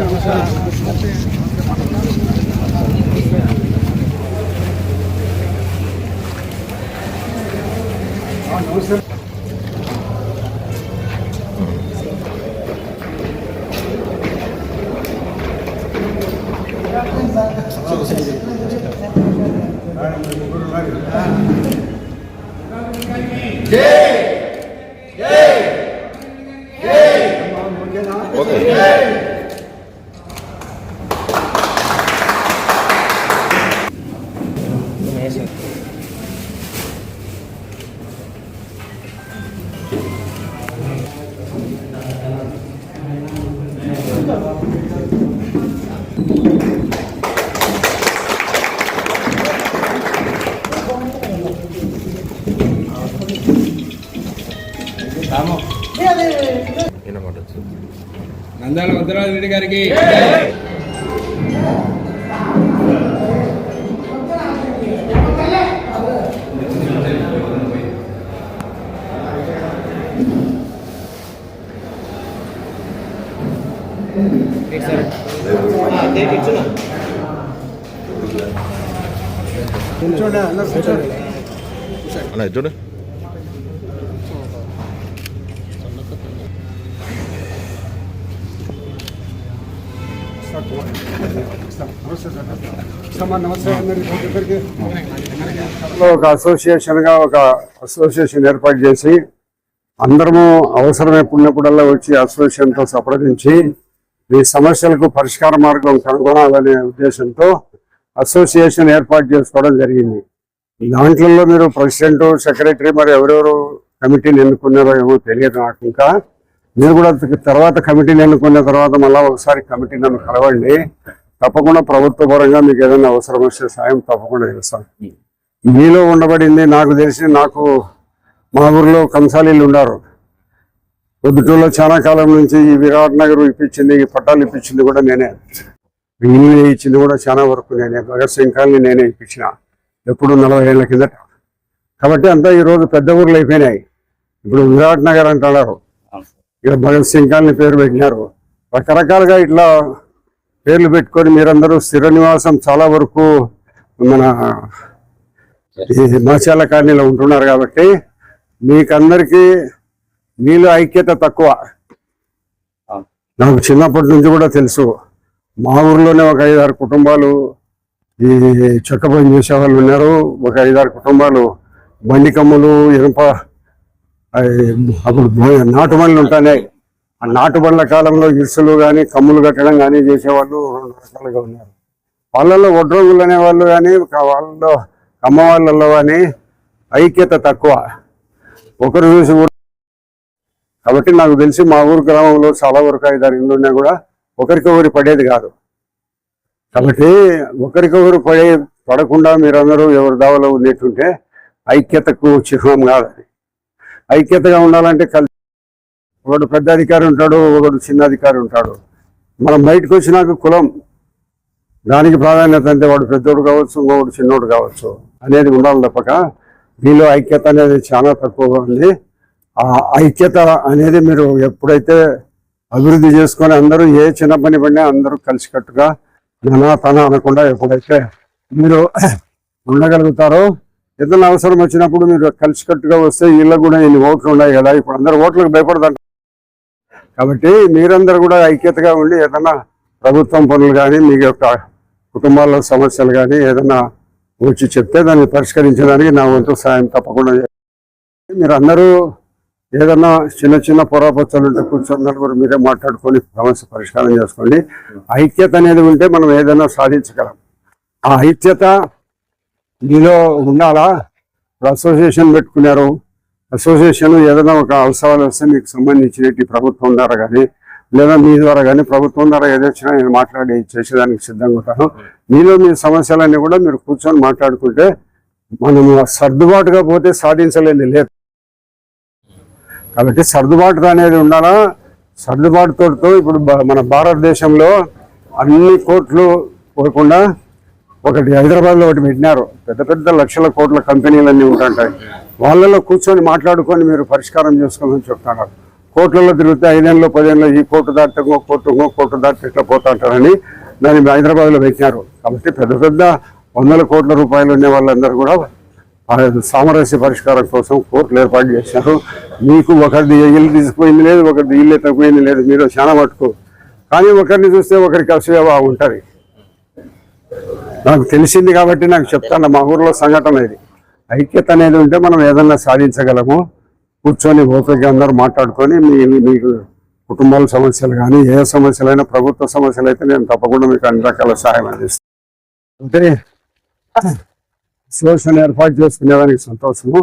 నమస్తే Okay. నందాల వద్దరాజు రెడ్డి గారికి. అన్న చూడు. ఒక అసోసియేషన్గా ఒక అసోసియేషన్ ఏర్పాటు చేసి అందరము అవసరమే పుణ్యపుడల్లా వచ్చి అసోసియేషన్తో సంప్రదించి ఈ సమస్యలకు పరిష్కార మార్గం కనుగొనాలనే ఉద్దేశంతో అసోసియేషన్ ఏర్పాటు చేసుకోవడం జరిగింది. దాంట్లో మీరు ప్రెసిడెంట్ సెక్రటరీ మరి ఎవరెవరు కమిటీని ఎన్నుకున్నారో ఏమో తెలియదు నాకు ఇంకా. మీరు కూడా తర్వాత కమిటీని ఎన్నుకున్న తర్వాత మళ్ళీ ఒకసారి కమిటీ నన్ను కలవండి. తప్పకుండా ప్రభుత్వ పరంగా మీకు ఏదైనా అవసరం వస్తే సాయం తప్పకుండా చేస్తాం. మీలో ఉండబడింది నాకు తెలిసి నాకు మా ఊర్లో కంసాలీలు ఉన్నారు. పొద్దుటూరులో చాలా కాలం నుంచి ఈ విరాట్ నగర్ ఇప్పించింది ఈ పట్టాలు ఇప్పించింది కూడా నేనే. ఇల్లు ఇచ్చింది కూడా చాలా వరకు నేనే భగత్ సింగ్ కాలనీ నేనే ఇప్పించిన. ఎప్పుడు నలభై ఏళ్ళ కిందట. కాబట్టి అంతా ఈ రోజు పెద్ద ఊర్లు అయిపోయినాయి. ఇప్పుడు విరాట్ నగర్ అంటున్నారు. ఇక భగత్ సింగ్ కాలనీ పేరు పెట్టినారు. రకరకాలుగా ఇట్లా పేర్లు పెట్టుకొని మీరందరూ స్థిర నివాసం చాలా వరకు మన ఈ మాచాల కాలనీలో ఉంటున్నారు కాబట్టి మీకందరికీ మీలో ఐక్యత తక్కువ. నాకు చిన్నప్పటి నుంచి కూడా తెలుసు. మా ఊర్లోనే ఒక ఐదారు కుటుంబాలు ఈ చెక్క పని చేసే వాళ్ళు ఉన్నారు. ఒక ఐదారు కుటుంబాలు బండి కమ్ములు ఇనుప అప్పుడు నాటు బండ్లు ఉంటున్నాయి ఆ నాటు బండ్ల కాలంలో ఇరుసులు కానీ కమ్ములు కట్టడం కానీ చేసేవాళ్ళు రెండు రకాలుగా ఉన్నారు. వాళ్ళల్లో ఒడ్రోగులు అనేవాళ్ళు కానీ వాళ్ళలో కమ్మ వాళ్ళల్లో కానీ ఐక్యత తక్కువ. ఒకరు చూసి కాబట్టి నాకు తెలిసి మా ఊరు గ్రామంలో చాలా వరకు ఐదారు ఇండ్లు ఉన్నా కూడా ఒకరికొకరు పడేది కాదు. కాబట్టి ఒకరికొకరు పడే పడకుండా మీరందరూ ఎవరి దావలో ఉండేటుంటే ఐక్యతకు చిహ్నం కాదని ఐక్యతగా ఉండాలంటే కలిసి ఒకడు పెద్ద అధికారి ఉంటాడు ఒకడు చిన్న అధికారి ఉంటాడు. మనం బయటకు వచ్చినాక కులం. దానికి ప్రాధాన్యత అంటే వాడు పెద్దోడు కావచ్చు ఇంకొకడు చిన్నోడు కావచ్చు అనేది ఉండాలి తప్పక. మీలో ఐక్యత అనేది చాలా తక్కువగా ఉంది. ఆ ఐక్యత అనేది మీరు ఎప్పుడైతే అభివృద్ధి చేసుకొని అందరూ ఏ చిన్న పని పడినా అందరూ కలిసికట్టుగా నా తన అనకుండా ఎప్పుడైతే మీరు ఉండగలుగుతారో ఏదైనా అవసరం వచ్చినప్పుడు మీరు కలిసికట్టుగా వస్తే వీళ్ళకు కూడా ఇన్ని ఓట్లు ఉన్నాయి కదా? ఇప్పుడు అందరు ఓట్లకు భయపడదంట కాబట్టి మీరందరూ కూడా ఐక్యతగా ఉండి ఏదైనా ప్రభుత్వం పనులు కానీ మీ యొక్క కుటుంబాల్లో సమస్యలు కానీ ఏదైనా వచ్చి చెప్తే దాన్ని పరిష్కరించడానికి నా వంతు సాయం తప్పకుండా మీరు అందరూ ఏదన్నా చిన్న చిన్న పొరాపచ్చలు ఉంటే కూర్చొని నలుగురు మీరే మాట్లాడుకొని సమస్య పరిష్కారం చేసుకోండి. ఐక్యత అనేది ఉంటే మనం ఏదైనా సాధించగలం. ఆ ఐక్యత మీలో ఉండాలా? అసోసియేషన్ పెట్టుకున్నారు. అసోసియేషన్ ఏదైనా ఒక అవసరాలు వస్తే మీకు సంబంధించినట్టు ప్రభుత్వం ద్వారా కానీ లేదా మీ ద్వారా కానీ ప్రభుత్వం ద్వారా ఏదొచ్చినా నేను మాట్లాడి చేసేదానికి సిద్ధంగా ఉంటాను. మీలో మీ సమస్యలన్నీ కూడా మీరు కూర్చొని మాట్లాడుకుంటే మనము సర్దుబాటుగా పోతే సాధించలేదు లేదు. కాబట్టి సర్దుబాటు అనేది ఉండాలా? సర్దుబాటుతో ఇప్పుడు మన భారతదేశంలో అన్ని కోట్లు పోకుండా ఒకటి హైదరాబాద్లో ఒకటి పెట్టినారు. పెద్ద పెద్ద లక్షల కోట్ల కంపెనీలన్నీ ఉంటుంటాయి. వాళ్ళలో కూర్చొని మాట్లాడుకొని మీరు పరిష్కారం చేసుకోమని చెప్తాను కోట్లలో తిరిగితే ఐదేళ్ళు పదేళ్ళు ఈ కోర్టు దాటితే ఇంకో కోర్టు ఇంకో కోర్టు దాటితే ఇట్లా పోతా ఉంటారని దాన్ని హైదరాబాద్లో పెట్టినారు. కాబట్టి పెద్ద పెద్ద వందల కోట్ల రూపాయలు ఉన్న వాళ్ళందరూ కూడా సామరస్య పరిష్కారం కోసం కోర్టులు ఏర్పాటు చేశారు. మీకు ఒకరిది ఇల్లు తీసుకుపోయింది లేదు ఒకరిది ఇల్లు ఎత్తకపోయింది లేదు మీరు చాలా మట్టుకు కానీ ఒకరిని చూస్తే ఒకరికి అసూయ ఉంటుంది. నాకు తెలిసింది కాబట్టి నాకు చెప్తాను మా ఊర్లో సంఘటన ఇది. ఐక్యత అనేది ఉంటే మనం ఏదన్నా సాధించగలము. కూర్చొని ఓపిక అందరూ మాట్లాడుకొని మీ మీకు కుటుంబాల సమస్యలు కానీ ఏ సమస్యలైనా ప్రభుత్వ సమస్యలు అయితే నేను తప్పకుండా మీకు అన్ని రకాల సహాయం అందిస్తాను. అంటే శివసేన ఏర్పాటు చేసుకునేదానికి సంతోషము.